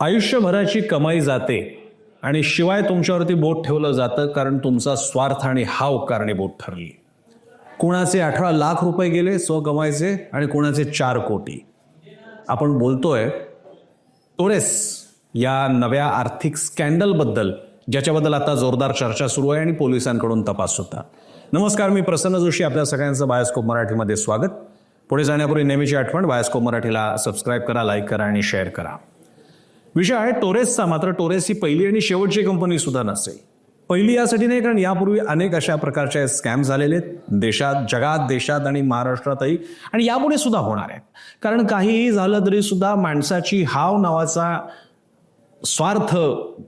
आयुष्यभराची कमाई जाते आणि शिवाय तुमच्यावरती बोट ठेवलं जातं कारण तुमचा स्वार्थ आणि हाव कारणीभूत ठरली. कुणाचे अठरा लाख रुपये गेले स्व कमाईचे आणि कुणाचे चार कोटी. आपण बोलतोय टोरेस या नव्या आर्थिक स्कॅन्डलबद्दल ज्याच्याबद्दल आता जोरदार चर्चा सुरू आहे आणि पोलिसांकडून तपास होता. नमस्कार मी प्रसन्न जोशी आपल्या सगळ्यांचं बायोस्कोप मराठीमध्ये स्वागत. पुढे जाण्यापूर्वी नेहमीची आठवण बायोस्कोप मराठीला सबस्क्राईब करा लाईक करा आणि शेअर करा. विषय आहे टोरेसचा मात्र टोरेस ही पहिली आणि शेवटची कंपनी सुद्धा नसेल. पहिली यासाठी नाही कारण यापूर्वी अनेक अशा प्रकारचे स्कॅम झालेले आहेत. देशात जगात देशात आणि महाराष्ट्रातही. आणि यापुढे सुद्धा होणार आहेत. कारण काहीही झालं तरी सुद्धा माणसाची हाव नावाचा स्वार्थ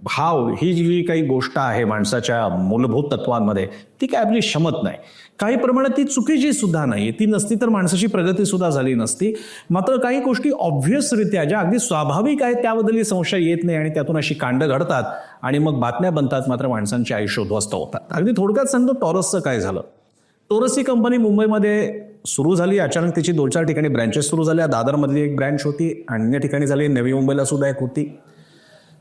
भाव ही जी काही गोष्ट आहे माणसाच्या मूलभूत तत्वांमध्ये ती काय आपली क्षमत नाही. काही प्रमाणात ती चुकीची सुद्धा नाही. ती नसती तर माणसाची प्रगती सुद्धा झाली नसती. मात्र काही गोष्टी ऑब्व्हियसरित्या ज्या अगदी स्वाभाविक आहेत त्याबद्दलही संशय येत नाही आणि त्यातून अशी कांड घडतात आणि मग बातम्या बनतात मात्र माणसांचे आयुष्य उद्ध्वस्त होतात. अगदी थोडक्यात सांगतो टॉरसचं काय झालं? टोरस ही कंपनी मुंबईमध्ये सुरू झाली. अचानक तिची दोन चार ठिकाणी ब्रँचेस सुरू झाल्या. दादरमधली एक ब्रँच होती. अन्य ठिकाणी झाली. नवी मुंबईला सुद्धा एक होती.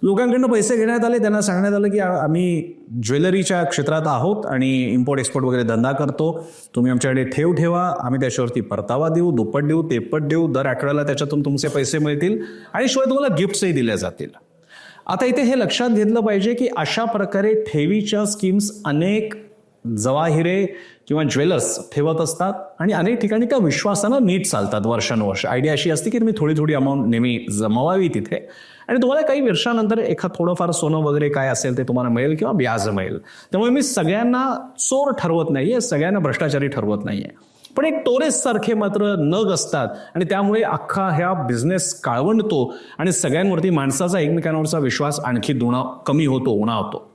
लोकांकडनं पैसे घेण्यात आले त्यांना सांगण्यात आलं की आम्ही ज्वेलरीच्या क्षेत्रात आहोत आणि इम्पोर्ट एक्सपोर्ट वगैरे धंदा करतो. तुम्ही आमच्याकडे ठेव ठेवा आम्ही त्याच्यावरती परतावा देऊ दुप्पट देऊ तेपट देऊ. दर आठवड्याला त्याच्यातून तुमचे पैसे मिळतील आणि शिवाय तुम्हाला गिफ्ट्सही दिल्या जातील. आता इथे हे लक्षात घेतलं पाहिजे की अशा प्रकारे ठेवीच्या स्कीम्स अनेक जवाहिरे किंवा ज्वेलर्स ठेवत असतात आणि अनेक ठिकाणी त्या विश्वासानं नीट चालतात वर्षानुवर्ष. आयडिया अशी असते की तुम्ही थोडी थोडी अमाऊंट नेहमी जमवावी तिथे. आणि तुम्हाला काही वर्षानंतर एखाद थोडंफार सोनं वगैरे काय असेल ते तुम्हाला मिळेल किंवा व्याज मिळेल. त्यामुळे मी सगळ्यांना चोर ठरवत नाही आहे सगळ्यांना भ्रष्टाचारी ठरवत नाही आहे पण एक टोरेससारखे मात्र नग असतात आणि त्यामुळे अख्खा ह्या बिझनेस काळवंडतो आणि सगळ्यांवरती माणसाचा एकमेकांवरचा विश्वास आणखी दुणा कमी होतो उणा होतो.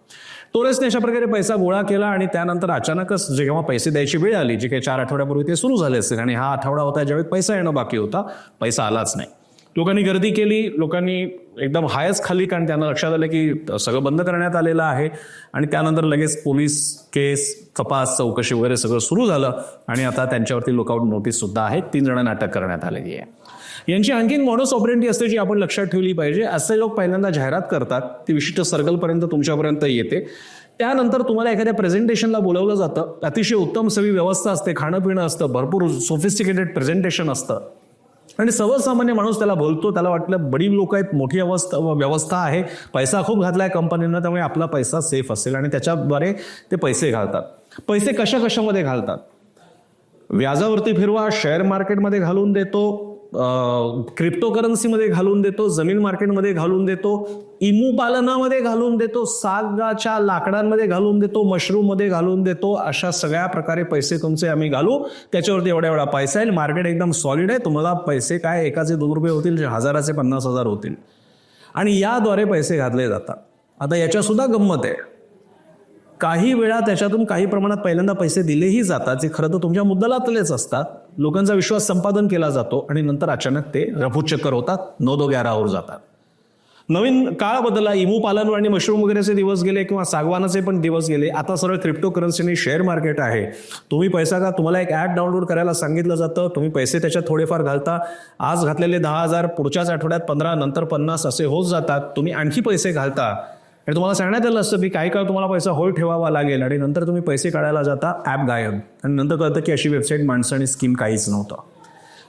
तोरेसने अशा प्रकारे पैसा गोळा केला आणि त्यानंतर अचानकच जेव्हा पैसे द्यायची वेळ आली जी काही चार आठवड्यापूर्वी ते सुरू झाले असेल आणि हा आठवडा होता ज्यावेळी पैसा येणं बाकी होता पैसा आलाच नाही. लोकांनी गर्दी केली लोकांनी एकदम हायच खाली कारण त्यांना लक्षात आलं की सगळं बंद करण्यात आलेलं आहे. आणि त्यानंतर लगेच पोलीस केस तपास चौकशी वगैरे सगळं सुरू झालं आणि आता त्यांच्यावरती लुकआउट नोटीस सुद्धा आहे तीन जणांना अटक करण्यात आलेली आहे. यांची आणखीन मॉडस ऑपरेंटी असते जी आपण लक्षात ठेवली पाहिजे. असे लोक पहिल्यांदा जाहिरात करतात ती विशिष्ट सर्कलपर्यंत तुमच्यापर्यंत येते. त्यानंतर तुम्हाला एखाद्या प्रेझेंटेशनला बोलवलं जातं. अतिशय उत्तम सगळी व्यवस्था असते खाणं पिणं असतं भरपूर सोफिस्टिकेटेड प्रेझेंटेशन असतं. आणि सर्वसामान्य माणूस त्याला बोलतो त्याला वाटलं बडी लोक आहेत मोठी अवस्था व्यवस्था आहे. पैसा खूप घातलाय कंपनीनं त्यामुळे आपला पैसा सेफ असेल. आणि त्याच्याद्वारे ते पैसे घालतात. पैसे कशा कशामध्ये घालतात? व्याजावरती फिरवा शेअर मार्केटमध्ये घालून देतो. क्रिप्टोकरन्सीमध्ये घालून देतो जमीन मार्केटमध्ये घालून देतो इमू पालनामध्ये घालून देतो सागाच्या लाकडांमध्ये घालून देतो मशरूममध्ये घालून देतो अशा सगळ्या प्रकारे पैसे तुमचे आम्ही घालू. त्याच्यावरती एवढा एवढा पैसा येईल. मार्केट एकदम सॉलिड आहे. तुम्हाला पैसे काय एकाचे दोन रुपये होतील जे हजाराचे पन्नास हजार होतील. आणि याद्वारे पैसे घातले जातात. आता याच्यासुद्धा गंमत आहे. काही वेळा त्याच्यातून काही प्रमाणात पहिल्यांदा पैसे दिलेही जातात जे खरं तर तुमच्या मुद्दलातलेच असतात. लोकांचा विश्वास संपादन केला जातो आणि नंतर अचानक ते रफूचक्कर होतात नो दो ग्यारावर जातात. नवीन काळ बदलला इमू पालन आणि मशरूम वगैरेचे दिवस गेले किंवा सागवानाचे पण दिवस गेले. आता सरळ क्रिप्टो करन्सी शेअर मार्केट आहे. तुम्ही पैसा का तुम्हाला एक ॲप डाउनलोड करायला सांगितलं जातं. तुम्ही पैसे त्याच्यात थोडेफार घालता. आज घातलेले दहा हजार पुढच्याच आठवड्यात पंधरा नंतर पन्नास असे होत जातात. तुम्ही आणखी पैसे घालता. आणि तुम्हाला सांगण्यात आलं असतं की काही काळ तुम्हाला पैसा होल्ड ठेवावा लागेल आणि नंतर तुम्ही पैसे काढायला जाता ॲप गायब. आणि नंतर कळतं की अशी वेबसाईट माणसं आणि स्कीम काहीच नव्हतं.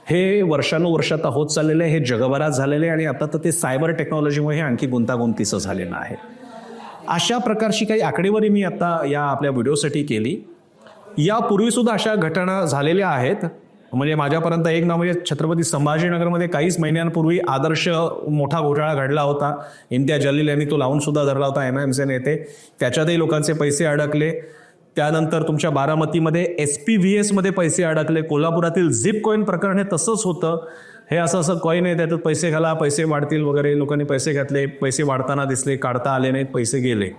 हे वर्षानुवर्ष आता होत चाललेलं आहे हे जगभरात झालेलं आहे आणि आता तर ते सायबर टेक्नॉलॉजीमुळे हे आणखी गुंतागुंतीचं झालेलं आहे. अशा प्रकारची काही आकडेवारी मी आता या आपल्या व्हिडिओसाठी केली. यापूर्वीसुद्धा अशा घटना झालेल्या आहेत. म्हणजे माझ्यापर्यंत एक नाव म्हणजे छत्रपती संभाजीनगरमध्ये काहीच महिन्यांपूर्वी आदर्श मोठा घोटाळा घडला होता. इम्तिया जलील यांनी तो लावून सुद्धा धरला होता एम एम सी नेते त्याच्यातही लोकांचे पैसे अडकले. त्यानंतर तुमच्या बारामतीमध्ये एस पी व्ही एसमध्ये पैसे अडकले. कोल्हापुरातील झिप कॉईन प्रकरण हे तसंच होतं. हे असं असं कॉईन आहे त्याच्यात पैसे घाला पैसे वाढतील वगैरे. लोकांनी पैसे घातले पैसे वाढताना दिसले काढता आले नाहीत पैसे गेले.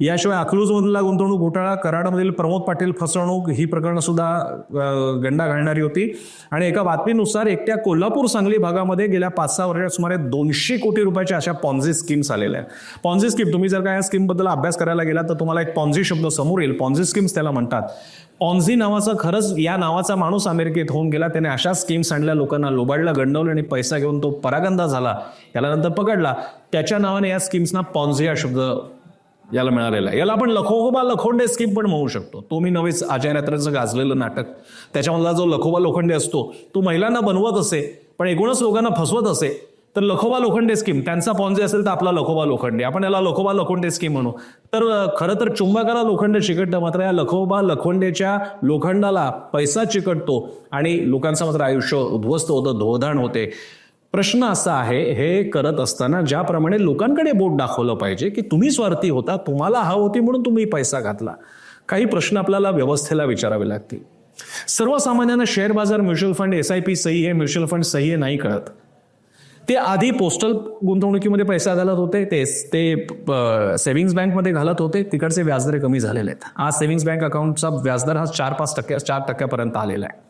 याशिवाय अकलूजमधला गुंतवणूक घोटाळा कराडमधील प्रमोद पाटील फसवणूक ही प्रकरणं सुद्धा गंडा घालणारी होती. आणि एका बातमीनुसार एकट्या कोल्हापूर सांगली भागामध्ये गेल्या पाच सहा वर्षात सुमारे दोनशे कोटी रुपयाच्या अशा पॉन्झी स्कीम्स आलेल्या आहेत. पॉन्झी स्कीम तुम्ही जर का या स्कीमबद्दल अभ्यास करायला गेला तर तुम्हाला एक पॉन्झी शब्द समोर येईल. पॉन्झी स्कीम्स त्याला म्हणतात. पॉन्झी नावाचा खरंच या नावाचा माणूस अमेरिकेत होऊन गेला. त्याने अशा स्कीम्स आणल्या लोकांना लोबाडला गंडवलं आणि पैसा घेऊन तो परागंदा झाला. त्याला नंतर पकडला. त्याच्या नावाने या स्कीम्सना पॉन्झी हा शब्द याला मिळालेला आहे. याला आपण लखोबा लखोंडे स्कीम पण म्हणू शकतो. तो मी नव्हेच अजय नेत्राचं गाजलेलं नाटक. त्याच्यामधला जो लखोबा लोखंडे असतो तो महिलांना बनवत असे पण एकूणच लोकांना फसवत असे तर लखोबा लोखंडे स्कीम त्यांचा पॉन्जे असेल तर आपला लखोबा लोखंडे. आपण याला लखोबा लोखंडे स्कीम म्हणू. तर खरं तर चुंबकाला लोखंड चिकटतं मात्र या लखोबा लोखंडेच्या लोखंडाला पैसा चिकटतो आणि लोकांचं मात्र आयुष्य उद्ध्वस्त होतं धोधाण होते. प्रश्न असा आहे हे करत असताना ज्याप्रमाणे लोकांकडे बोट दाखवलं पाहिजे की तुम्ही स्वार्थी होता तुम्हाला हा होती म्हणून तुम्ही पैसा घातला. काही प्रश्न आपल्याला व्यवस्थेला विचारावे लागतील. सर्वसामान्यांना शेअर बाजार mutual fund S I P सही आहे म्युच्युअल फंड सही आहे नाही कळत. ते आधी पोस्टल गुंतवणुकीमध्ये पैसा घालत होते ते ते सेव्हिंग्ज बँकमध्ये घालत होते तिकडचे व्याजदर कमी झालेले आहेत. आज सेव्हिंग्स बँक अकाउंटचा व्याजदर हा चार पाच टक्क्या चार टक्क्यापर्यंत आलेला आहे.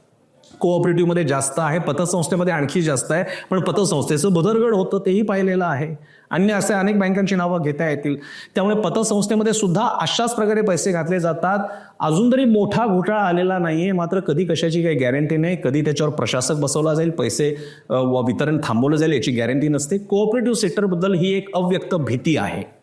कोऑपरेटिव्हमध्ये जास्त आहे पतसंस्थेमध्ये आणखी जास्त आहे. पण पतसंस्थेचं बदरगड होतं तेही पाहिलेलं आहे. अन्य असे अनेक बँकांची नावं घेता येतील. त्यामुळे पतसंस्थेमध्ये सुद्धा अशाच प्रकारे पैसे घातले जातात. अजून तरी मोठा घोटाळा आलेला नाही आहे मात्र कधी कशाची काही गॅरंटी नाही. कधी त्याच्यावर प्रशासक बसवला जाईल पैसे व वितरण थांबवलं जाईल याची गॅरंटी नसते. कोऑपरेटिव्ह सेक्टरबद्दल ही एक अव्यक्त भीती आहे.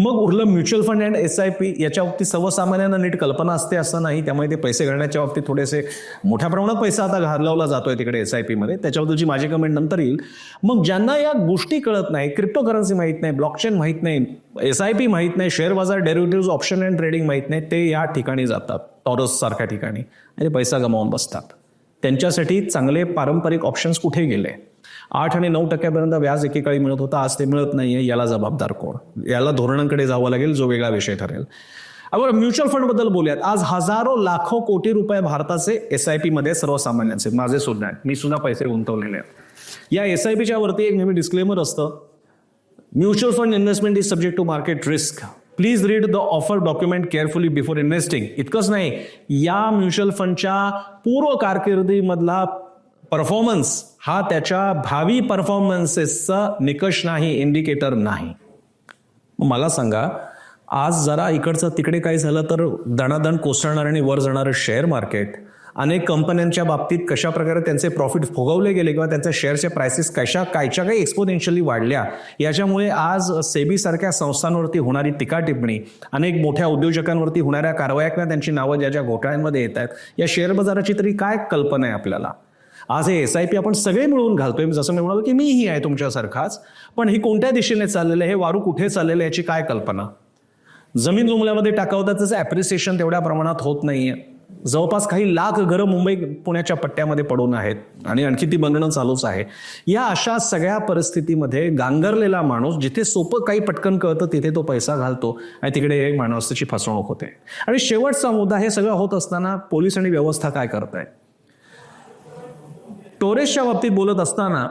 मग उरलं mutual fund and S I P याच्या बाबतीत सर्वसामान्यांना नीट कल्पना असते असं नाही. त्यामुळे ते पैसे घालण्याच्या बाबतीत थोडेसे मोठ्या प्रमाणात पैसा आता घालवला जातोय तिकडे एस आय पीमध्ये त्याच्याबद्दलची माझी कमेंट नंतर येईल. मग ज्यांना या गोष्टी कळत नाही क्रिप्टो करन्सी माहीत नाही ब्लॉकचेन माहीत नाही एस आय पी माहीत नाही शेअर बाजार डेरिव्हेटिव्ह ऑप्शन अँड ट्रेडिंग माहीत नाही ते या ठिकाणी जातात. टॉरस सारख्या ठिकाणी. आणि पैसा गमावून बसतात. त्यांच्यासाठी चांगले पारंपरिक ऑप्शन्स कुठे गेले? आठ आणि नऊ टक्क्यापर्यंत व्याज एकेकाळी मिळत होता. आज ते मिळत नाहीये. याला जबाबदार कोण? याला धोरणांकडे जावं लागेल जो वेगळा विषय ठरेल. अगोदर म्युच्युअल फंडबद्दल बोलूयात. आज हजारो लाखो कोटी रुपये भारताचे एस आय पीमध्ये सर्वसामान्यांचे. माझे सुद्धा आहेत. मी सुद्धा पैसे गुंतवलेले आहेत. या एस आय पीच्या वरती एक नेहमी डिस्क्लेमर असतं. Mutual fund investment is subject to market risk. Please read the offer document carefully before investing. इतकंच नाही. या म्युच्युअल फंडच्या पूर्व कारकिर्दीमधला परफॉर्मन्स हा त्याच्या भावी परफॉर्मन्सेसचा निकष नाही इंडिकेटर नाही. मला सांगा आज जरा इकडचं तिकडे काय झालं तर दणादण कोसळणार आणि वर जाणारं शेअर मार्केट अनेक कंपन्यांच्या बाबतीत कशा प्रकारे त्यांचे प्रॉफिट फुगवले गेले किंवा त्यांच्या शेअरच्या प्राइसेस कशा कायच्या काही एक्सपोनेन्शियली वाढल्या याच्यामुळे आज सेबीसारख्या संस्थांवरती होणारी टीका टिप्पणी अनेक मोठ्या उद्योजकांवरती होणाऱ्या कारवाया किंवा त्यांची नावं ज्या ज्या घोटाळ्यांमध्ये येत आहेत या शेअर बाजाराची तरी काय कल्पना आहे आपल्याला? आज हे एस आय पी आपण सगळे मिळून घालतोय. जसं मी म्हणालो की मीही आहे तुमच्यासारखाच. पण ही कोणत्या दिशेने चाललेलं आहे? हे वारू कुठे चाललेलं आहे याची काय कल्पना? जमीन जुमल्यामध्ये टाकावतात त्याचं ॲप्रिसिएशन तेवढ्या प्रमाणात होत नाहीये. जवळपास काही लाख घरं मुंबई पुण्याच्या पट्ट्यामध्ये पडून आहेत. आणि आणखी ती बनणं चालूच आहे. या अशा सगळ्या परिस्थितीमध्ये गांगरलेला माणूस जिथे सोपं काही पटकन कळतं तिथे तो पैसा घालतो. आणि तिकडे एक माणसाची फसवणूक होते. आणि शेवटचा मुद्दा हे सगळं होत असताना पोलीस आणि व्यवस्था काय करत आहे टोरेसच्या बाबतीत बोलत असताना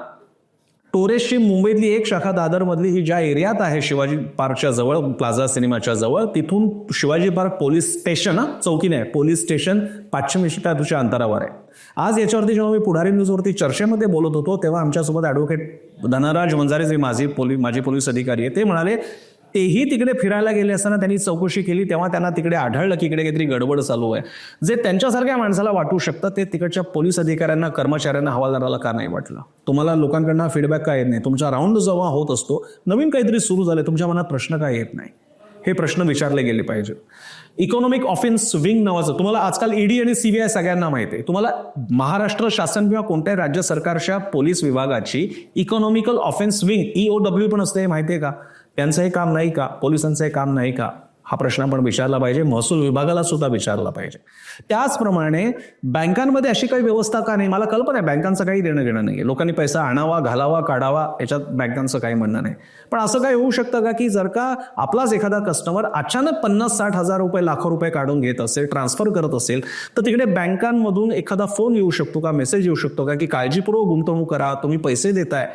टोरेसची मुंबईतली एक शाखा दादरमधली ही ज्या एरियात आहे शिवाजी पार्कच्या जवळ प्लाझा सिनेमाच्या जवळ तिथून शिवाजी पार्क पोलीस स्टेशन चौकी नाही पोलीस स्टेशन पाचशे मीटरच्या अंतरावर आहे. आज याच्यावरती जेव्हा मी पुढारी न्यूजवरती चर्चेमध्ये बोलत होतो तेव्हा आमच्यासोबत ॲडव्होकेट धनराज वंजारे जे माझे पोलीस माजी पोलीस अधिकारी आहे ते म्हणाले तेही तिकडे फिरायला गेले असताना त्यांनी चौकशी केली तेव्हा त्यांना तिकडे आढळलं की इकडे काहीतरी गडबड चालू आहे. जे त्यांच्यासारख्या माणसाला वाटू शकतं ते तिकडच्या पोलीस अधिकाऱ्यांना कर्मचाऱ्यांना हवालदाराला का नाही वाटलं? तुम्हाला लोकांकडनं फीडबॅक काय येत नाही? तुमचा राऊंड जेव्हा होत असतो नवीन काहीतरी सुरू झालं तुमच्या मनात प्रश्न काय येत नाही? हे प्रश्न विचारले गेले पाहिजे इकॉनॉमिक ऑफेन्स विंग नावाचं तुम्हाला आजकाल ईडी आणि सीबीआय सगळ्यांना माहिती आहे. तुम्हाला महाराष्ट्र शासन किंवा कोणत्याही राज्य सरकारच्या पोलीस विभागाची economical offence wing E O W पण असते हे माहिती आहे का? यांचं हे काम नाही का? पोलिसांचं हे काम नाही का? हा प्रश्न आपण विचारला पाहिजे. महसूल विभागाला सुद्धा विचारला पाहिजे. त्याचप्रमाणे बँकांमध्ये अशी काही व्यवस्था का नाही? मला कल्पना आहे बँकांचं काही देणं घेणं नाही लोकांनी पैसा आणावा घालावा काढावा याच्यात बँकांचं काही म्हणणं नाही. पण असं काय होऊ शकतं का की जर का आपलाच एखादा कस्टमर अचानक पन्नास साठ हजार रुपये लाखो रुपये काढून घेत असेल ट्रान्सफर करत असेल तर तिकडे बँकांमधून एखादा फोन येऊ शकतो का? मेसेज येऊ शकतो का? की काळजीपूर्वक गुंतवणूक करा तुम्ही पैसे देताय.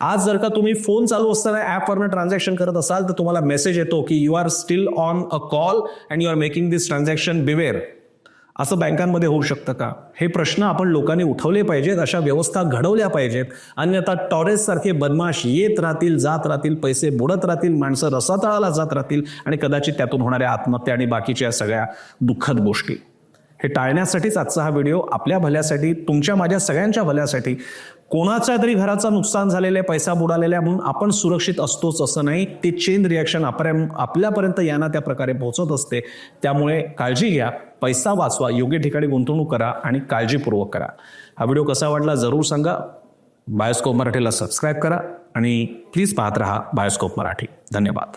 आज जर का तुम्ही फोन चालू असताना ॲपवरनं ट्रान्झॅक्शन करत असाल तर तुम्हाला मेसेज येतो की you are still on on a call and you are making this transaction beware असं बँकांमध्ये होऊ शकतं का? हे प्रश्न आपण लोकांनी उठवले पाहिजेत अशा व्यवस्था घडवल्या पाहिजेत. अन्यथा टॉरेस सारखे बदमाश येत राहतील जात राहतील पैसे बुडत राहतील माणसं रसातळाला जात राहतील आणि कदाचित त्यातून होणाऱ्या आत्महत्या आणि बाकीच्या सगळ्या दुःखद गोष्टी. हे टाळण्यासाठीच आजचा हा व्हिडिओ आपल्या भल्यासाठी तुमच्या माझ्या सगळ्यांच्या भल्यासाठी. कोणाच्या तरी घराचं नुकसान झालेलं आहे पैसा बुडालेला आहे म्हणून आपण सुरक्षित असतोच असं नाही. ते चेन रिॲक्शन आपल्या आपल्यापर्यंत यांना त्या प्रकारे पोहोचत असते. त्यामुळे काळजी घ्या पैसा वाचवा योग्य ठिकाणी गुंतवणूक करा आणि काळजीपूर्वक करा. हा व्हिडिओ कसा वाटला जरूर सांगा. बायोस्कोप मराठीला सबस्क्राईब करा आणि प्लीज पाहत राहा बायोस्कोप मराठी. धन्यवाद.